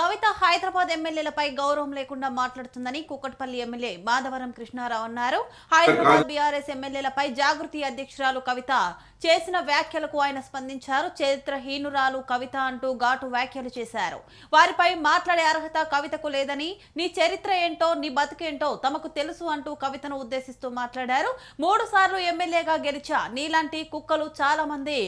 కవిత హైదరాబాద్ ఎమ్మెల్యేలపై గౌరవం లేకుండా మాట్లాడుతుందని కూకట్పల్లి ఎమ్మెల్యే మాధవరం కృష్ణారావు అన్నారు. హైదరాబాద్ బీఆర్ఎస్ ఎమ్మెల్యేలపై జాగృతి అధ్యక్షురాలు కవిత చేసిన వ్యాఖ్యలకు ఆయన స్పందించారు. చరిత్రహీనురాలు కవిత అంటూ ఘాటు వ్యాఖ్యలు చేశారు. వారిపై మాట్లాడే అర్హత కవితకు లేదని నీ చరిత్ర ఏంటో నీ బతుకేంటో తమకు తెలుసు అంటూ కవితను ఉద్దేశిస్తూ మాట్లాడారు. మూడు సార్లు ఎమ్మెల్యేగా గెలిచా నీలాంటి కుక్కలు చాలా మంది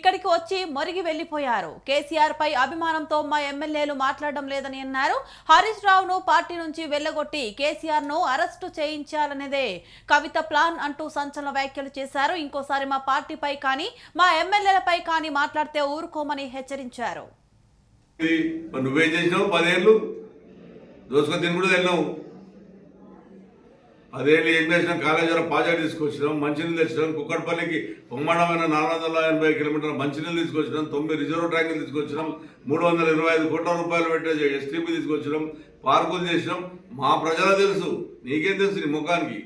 ఇక్కడికి వచ్చి మొరిగి వెళ్ళిపోయారు కేసీఆర్ పై అభిమానంతో మా ఎమ్మెల్యేలు మాట్లాడడం లేదని అన్నారు. హరీష్ రావును పార్టీ నుంచి వెళ్ళగొట్టి కేసీఆర్ను అరెస్టు చేయించాలనేదే కవిత ప్లాన్ అంటూ సంచలన వ్యాఖ్యలు చేశారు. ఇంకోసారి మా పార్టీపై కానీ మా ఎమ్మెల్యేలపై కానీ మాట్లాడితే ఊరుకోమని హెచ్చరించారు. నువ్వేం చేసినావు? పదేళ్ళు. దోసుకొని తిని కూడా వెళ్ళినావు పదేళ్ళు ఏం చేసినాం కాళేశ్వరం ప్రాజెక్ట్ తీసుకొచ్చినాం మంచినీళ్ళు తెచ్చినాం కుక్కడపల్లికి బ్రహ్మాండమైన నాలుగు వందల ఎనభై కిలోమీటర్ల మంచినీళ్ళు తీసుకొచ్చినాం తొమ్మిది రిజర్వ్ ట్యాంకులు తీసుకొచ్చినాం మూడు వందల ఇరవై ఐదు కోట్ల రూపాయలు పెట్టే ఎస్టీపీ తీసుకొచ్చినాం పార్కులు చేసినాం. మా ప్రజలకు తెలుసు నీకేం తెలుసు నీ ముఖానికి?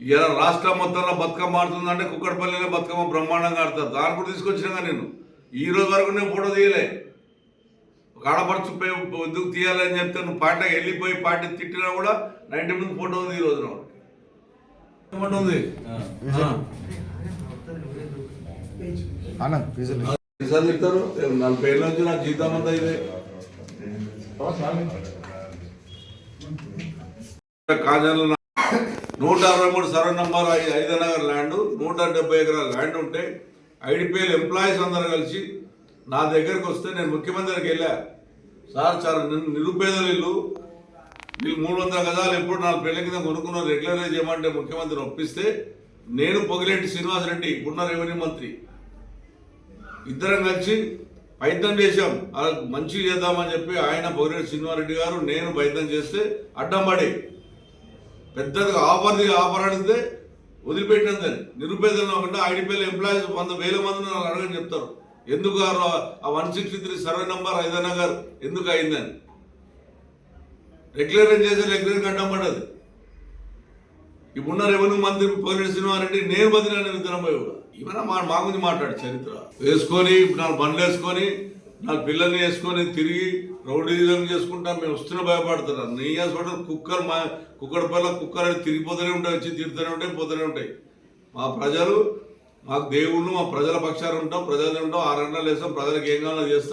ఇలా రాష్ట్రం మొత్తంలో బతుకమ్మ ఆడుతుందంటే కుక్కడపల్లిలో బతుకమ్మ బ్రహ్మాండంగా ఆడతారు. దాని కూడా తీసుకొచ్చినాగా నేను. ఈ రోజు వరకు నేను ఫోటో తీయలే. ఒక ఆడపడుచు పోయి ఎందుకు తీయాలని చెప్తే నువ్వు పాటకి వెళ్ళిపోయి పాట తిట్టినా కూడా నైన్టీ ముందు ఫోటో ఉంది ఈ రోజున. ఉంది. ఫీజులు నలభై ఏళ్ళ నుంచి నా జీతం అంతా ఇదే. కాజాలు నూట అరవై మూడు సర్వే నంబర్ ఐ- ఐదో నగర్ ల్యాండ్ నూట డెబ్బై ఎకరాల ల్యాండ్ ఉంటే ఐడిపిఎల్ ఎంప్లాయీస్ అందరు కలిసి నా దగ్గరకు వస్తే నేను ముఖ్యమంత్రికి వెళ్ళా. సార్ సార్ నిరు- నిరుపేదలు ఇల్లు వీళ్ళు మూడు వందల గజాలు ఎప్పుడు నాలుగు పెళ్ళి కింద కొనుక్కున్నారు రెగ్యులరైజ్ చేయమంటే ముఖ్యమంత్రిని ఒప్పిస్తే నేను పొగిలేటి శ్రీనివాసరెడ్డి ఇప్పుడున్న రెవెన్యూ మంత్రి. ఇద్దరం కలిసి ప్రయత్నం చేశాం. అలా మంచి చేద్దామని చెప్పి ఆయన పొగిరెడ్డి శ్రీనివారెడ్డి గారు నేను ప్రయత్నం చేస్తే అడ్డం పడి. పెద్దగా ఆఫర్ ఆఫర్ అడిగితే వదిలిపెట్టినందని. నిరుపేదలు కాకుండా ఐడిపిఎల్ ఎంప్లాయీస్ వంద వేల మంది అడగని చెప్తారు. ఎందుకు ఆ ఆ one sixty three survey number ఐదనగర్ ఎందుకు అయిందని? రెగ్యులరైజ్ చేసే రెగ్యులర్ అడ్డం పడ్డది. ఇప్పుడున్న రెవెన్యూ మంత్రి పొగిరెడ్డి శ్రీనివారెడ్డి నేను బదిలీ ఇద్దరం పోయి కూడా. ఇవన్న మా మా గురించి మాట్లాడు చరిత్ర. వేసుకొని ఇప్పుడు నాలుగు బండ్లు వేసుకొని నాలుగు పిల్లల్ని వేసుకొని తిరిగి రౌడీజం చేసుకుంటాను మేము వస్తున్న భయపడుతున్నాం. నీ హాస్పిటల్ కుక్కర్ మా కుక్కడ పల్ల కుక్కర్ తిరిగిపోతూనే ఉంటాయి వచ్చి తిరుగుతూనే ఉంటాయి పోతూనే ఉంటాయి. మా ప్రజలు మాకు దేవుళ్ళు మా ప్రజల పక్షాలు ఉంటాం ప్రజలు ఉంటాం ఆరు గంటలు వేస్తాం ప్రజలకు ఏం కావాలో చేస్తాం.